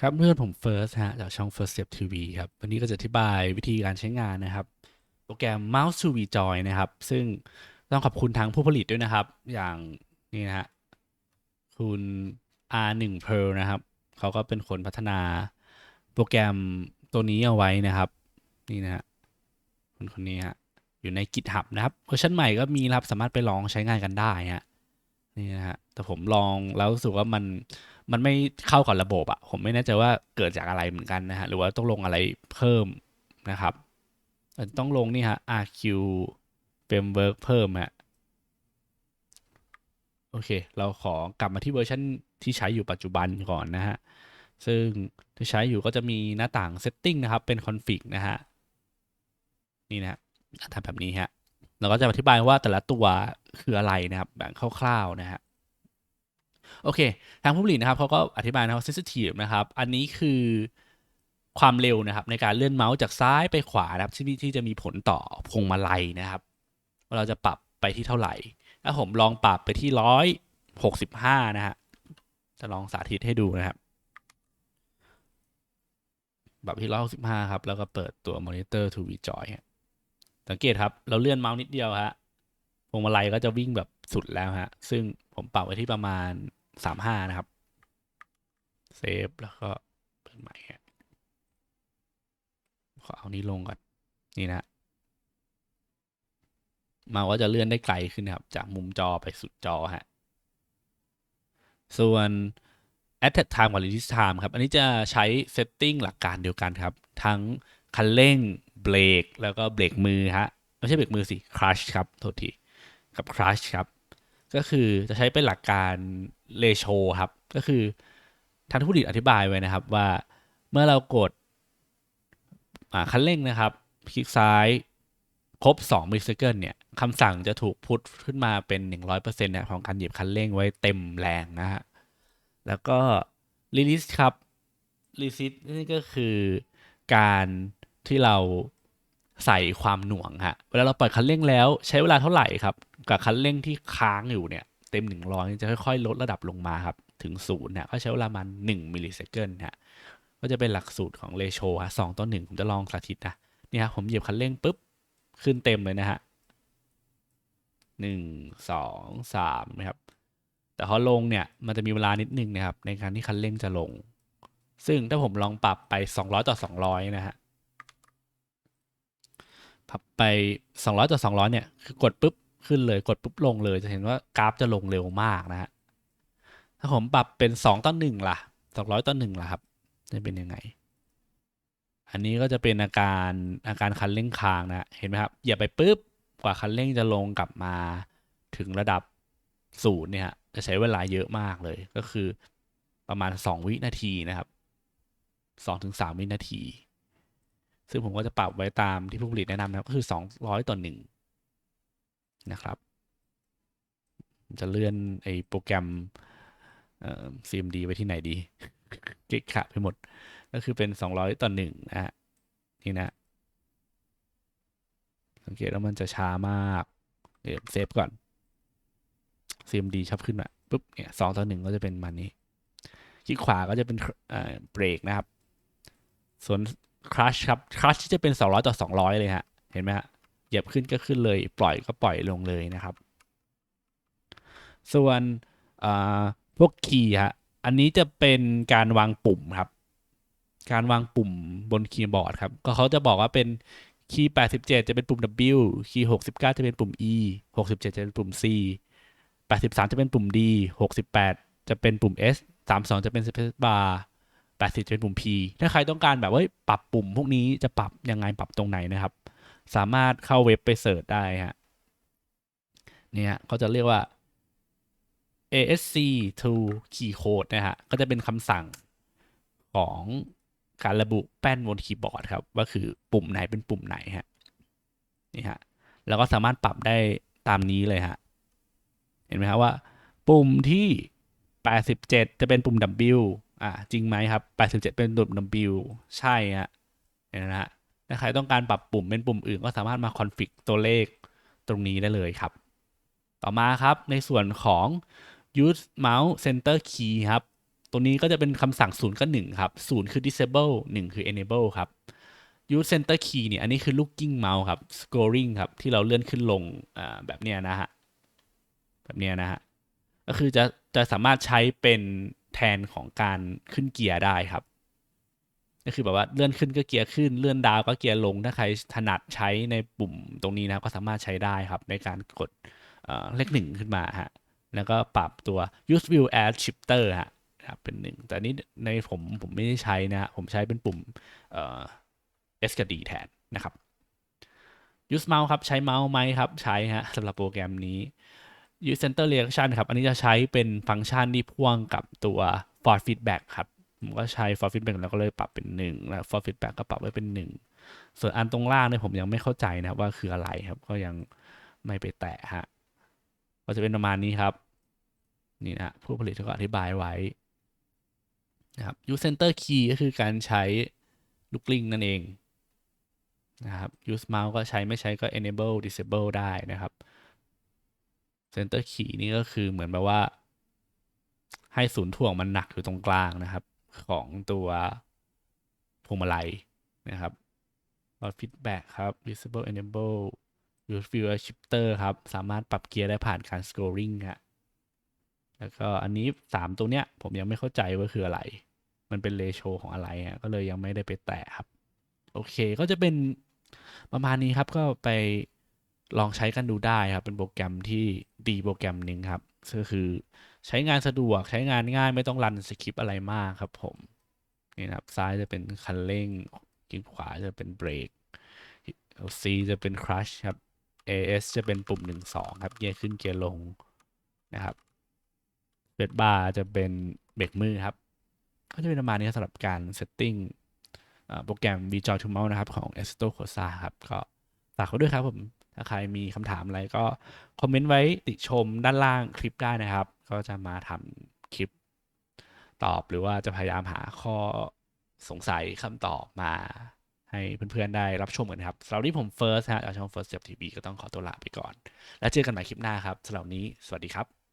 ครับเพื่อนผมเฟิร์สฮะจากช่อง First Step TV ครับ วันนี้ก็จะอธิบายวิธีการใช้งานนะครับ โปรแกรม Mouse to Joy นะครับ ซึ่งต้องขอบคุณทางผู้ผลิตด้วยนะครับ อย่างนี่นะฮะคุณ R1 Pearl นะครับ เขาก็เป็นคนพัฒนาโปรแกรมตัวนี้เอาไว้นะครับ นี่นะฮะคนคนนี้ฮะอยู่ใน GitHub นะครับเวอร์ชันใหม่ก็มีครับสามารถไปลองใช้งานกันได้ฮะนี่นะฮะแต่ผมลองแล้วรู้สึกว่ามัน มันไม่เข้ากับระบบอะผมไม่แน่ใจว่าเกิดจากอะไรเหมือนกันนะฮะหรือว่าต้องลงอะไรเพิ่มนะครับต้องลงนี่ฮะ RQ Framework เพิ่มฮะโอเค เราขอกลับมาที่เวอร์ชันที่ใช้อยู่ปัจจุบันก่อนนะฮะ ซึ่งที่ใช้อยู่ก็จะมีหน้าต่าง Setting นะครับ เป็น Config นะฮะ นี่นะฮะทำแบบนี้ฮะ เราก็จะอธิบายว่าแต่ละตัวคืออะไรนะครับ แบบคร่าวๆนะฮะ โอเค ทางผู้ผลิตนะครับเขาก็อธิบายนะครับ sensitive นะครับ อันนี้คือความเร็วนะครับในการเลื่อนเมาส์จากซ้ายไปขวานะครับที่ที่จะมีผลต่อพวงมาลัยนะครับว่าเราจะปรับไปที่เท่าไหร่ ถ้าผมลองปรับไปที่ร้อยหกสิบห้านะฮะจะลองสาธิตให้ดูนะครับปรับที่ร้อยหกสิบห้าครับ แล้วก็เปิดตัว monitor to v joy ฮะสังเกตครับ เราเลื่อนเมาส์นิดเดียวฮะพวงมาลัยก็จะวิ่งแบบ สุดแล้วฮะ ซึ่งผมปรับไว้ที่ประมาณสามห้านะครับ เซฟแล้วก็เปิดใหม่ขอเอานี้ลงก่อน นี่นะ มาส์ก็จะเลื่อนได้ไกลขึ้นนครับ จากมุมจอไปสุดจอฮะ ส่วน attack time กับ release time ครับ อันนี้จะใช้ setting หลักการเดียวกันครับ ทั้งคันเร่งเบรกแล้วก็เบรกมือฮะ ไม่ใช่เบรกมือสิ crush ครับ โทษที กับ crush ครับ ก็คือจะใช้เป็นหลักการเลโชครับ ก็คือทางผู้ผลิตอธิบายไว้นะครับว่าเมื่อเรากดคันเร่งนะครับ คลิกซ้ายครบ 2มิลลิเซคันเนี่ยคำสั่งจะถูกพุทขึ้นมาเป็น 100%นะของการเหยียบคันเร่งไว้เต็มแรงนะฮะ แล้วก็ release ครับ release นี่ก็คือการที่เรา ใส่ความหน่วงฮะเวลาเราปล่อยคันเร่งแล้วใช้เวลาเท่าไหร่ครับกับคันเร่งที่ค้างอยู่เนี่ยเต็ม 100 จะค่อยๆ ลดระดับลงมาครับถึงศูนย์เนี่ยก็ใช้เวลามาณ1มิลลิเซคันฮะก็จะเป็นหลักสูตรของเลโชฮะสองต่อหนึ่งผมจะลองสาธิตนะนี่ฮะผมเหยียบคันเร่งปุ๊บขึ้นเต็มเลยนะฮะหนึ่งสองสามนะครับ แต่พอลงเนี่ยมันจะมีเวลานิดนึงนะครับในการที่คันเร่งจะลง ซึ่งถ้าผมลองปรับไป 200 ต่อ 200 นะฮะ ปรับไป 200 ต่อ 200 เนี่ย คือกดปุ๊บขึ้นเลยกดปุ๊บลงเลยจะเห็นว่ากราฟจะลงเร็วมากนะฮะ ถ้าผมปรับเป็น 2 ต่อ 1 ล่ะ 200 ต่อ 1 ล่ะครับ จะเป็นยังไง อันนี้ก็จะเป็นอาการอาการคันเร่งค้างนะ เห็นไหมครับเหยียบไปปุ๊บกว่าคันเร่งจะลงกลับมาถึงระดับศูนย์เนี่ยฮะจะใช้เวลาเยอะมากเลย ก็คือประมาณ 2 วินาทีนะครับ2-3ถึงวินาที ซึ่งผมก็จะปรับไว้ตามที่ผู้ผลิตแนะนำนะครับก็คือ200ต่อ1นะครับ จะเลื่อนไอ้โปรแกรมเอ่อ CMD ไว้ที่ไหนดีเกะขะไปหมด ก็คือเป็น 200ต่อ1นะฮะนี่นะสังเกตว่ามันจะช้ามาก เดี๋ยวเซฟก่อน CMD ชอบขึ้นมาปุ๊บเนี่ยสองต่อหนึ่งก็จะเป็นมันนี้คลิกขวาก็จะเป็นเอ่อเบรกนะครับ ส่วน คลัชครับคลัชที่จะเป็น 200 ต่อ 200 เลยฮะ เห็นไหมฮะเหยียบขึ้นก็ขึ้นเลย ปล่อยก็ปล่อยลงเลยนะครับ ส่วนพวกคีย์ฮะ อันนี้จะเป็นการวางปุ่มครับ การวางปุ่มบนคีย์บอร์ดครับ ก็เขาจะบอกว่าเป็นคีย์ 87 จะเป็นปุ่ม W คีย์ 69 จะเป็นปุ่ม E 67 จะเป็นปุ่ม C 83 จะเป็นปุ่ม D 68 จะเป็นปุ่ม S 32 จะเป็น Space Bar 80 จะเป็นปุ่ม P ถ้าใครต้องการแบบว่าปรับปุ่มพวกนี้จะปรับยังไงปรับตรงไหนนะครับ สามารถเข้าเว็บไปเสิร์ชได้ฮะเนี่ยเขาจะเรียกว่า ASC to key code นะฮะ ก็จะเป็นคำสั่งของการระบุแป้นบนคีย์บอร์ดครับ ว่าคือปุ่มไหนเป็นปุ่มไหนฮะ นี่ฮะ แล้วก็สามารถปรับได้ตามนี้เลยฮะ เห็นไหมครับว่า ปุ่มที่ 87 จะเป็นปุ่ม W อ่าจริงไหมครับ 87 เป็นปุ่ม W ใช่ฮะเห็นนะฮะถ้าใครต้องการปรับปุ่มเป็นปุ่มอื่นก็สามารถมาคอนฟิกตัวเลขตรงนี้ได้เลยครับ ต่อมาครับในส่วนของ use mouse center key ครับ ตัวนี้ก็จะเป็นคำสั่งศูนย์ก็หนึ่งครับศูนย์คือ disable หนึ่งคือ enable ครับ use center key เนี่ยอันนี้คือ looking mouse ครับ scrolling ครับ ที่เราเลื่อนขึ้นลงแบบเนี้ยนะฮะแบบเนี้ยนะฮะก็คือจะจะสามารถใช้เป็น แทนของการขึ้นเกียร์ได้ครับ ก็คือแบบว่าเลื่อนขึ้นก็เกียร์ขึ้น เลื่อนดาวก็เกียร์ลง ถ้าใครถนัดใช้ในปุ่มตรงนี้นะก็สามารถใช้ได้ครับ ในการกดเลขหนึ่งขึ้นมาฮะแล้วก็ปรับตัว use view as shifter ฮะครับเป็นหนึ่งแต่นี่ในผมผมไม่ได้ใช้นะฮะผมใช้เป็นปุ่มเอ่อ S กับ D แทนนะครับ use mouse ครับ ใช้เมาส์ไหมครับ ใช้ฮะสำหรับโปรแกรมนี้ use center reaction ครับ อันนี้จะใช้เป็นฟังก์ชันที่พ่วงกับตัว for feedback ครับ ผมก็ใช้ for feedback แล้วก็เลยปรับเป็น 1 แล้ว for feedback ก็ปรับไว้เป็น 1 ส่วนอันตรงล่างเนี่ยผมยังไม่เข้าใจนะครับว่าคืออะไรครับ ก็ยังไม่ไปแตะฮะ ก็จะเป็นประมาณนี้ครับ นี่นะผู้ผลิตก็อธิบายไว้นะครับ use center key ก็คือการใช้ลูกลิงนั่นเองนะครับ use mouse ก็ใช้ไม่ใช้ก็ enable disable ได้นะครับ center key นี่ก็คือเหมือนแบบว่า ให้ศูนย์ถ่วงมันหนักอยู่ตรงกลางนะครับ ของตัวพวงมาลัยนะครับ feedback ครับ disable enable use view as shifter ครับ สามารถปรับเกียร์ได้ผ่านการ scrolling ฮะแล้วก็อันนี้สามตัวเนี้ย ผมยังไม่เข้าใจว่าคืออะไร มันเป็นเรโชของอะไรอะก็เลยยังไม่ได้ไปแตะครับ โอเคก็จะเป็นประมาณนี้ครับก็ไป ลองใช้กันดูได้ครับ เป็นโปรแกรมที่ดีโปรแกรมหนึ่งครับก็คือใช้งานสะดวกใช้งานง่ายไม่ต้องรันสคริปต์อะไรมากครับผม นี่นะครับ ซ้ายจะเป็นคันเร่งกิงขวาจะเป็นเบรก C จะเป็นคลัชครับ AS จะเป็นปุ่ม 1 2 ครับเกียร์ขึ้นเกียร์ลงนะครับเบดบาร์จะเป็นเบรกมือครับ ก็จะเป็นประมาณนี้สำหรับการเซตติ้งโปรแกรม v j o y t o m o u นะครับ ของ a s t o c o s a ครับ ก็ฝากไว้ด้วยครับผม ถ้าใครมีคำถามอะไรก็คอมเมนต์ไว้ติชมด้านล่างคลิปได้นะครับ ก็จะมาทำคลิปตอบหรือว่าจะพยายามหาข้อสงสัยคำตอบมาให้เพื่อนๆได้รับชมกันครับสำหรับนี้ผมเฟิร์สฮะจากช่องเฟิร์สเจ็บทีวีก็ต้องขอตัวลาไปก่อน แล้วเจอกันใหม่คลิปหน้าครับสำหรับนี้ สวัสดีครับ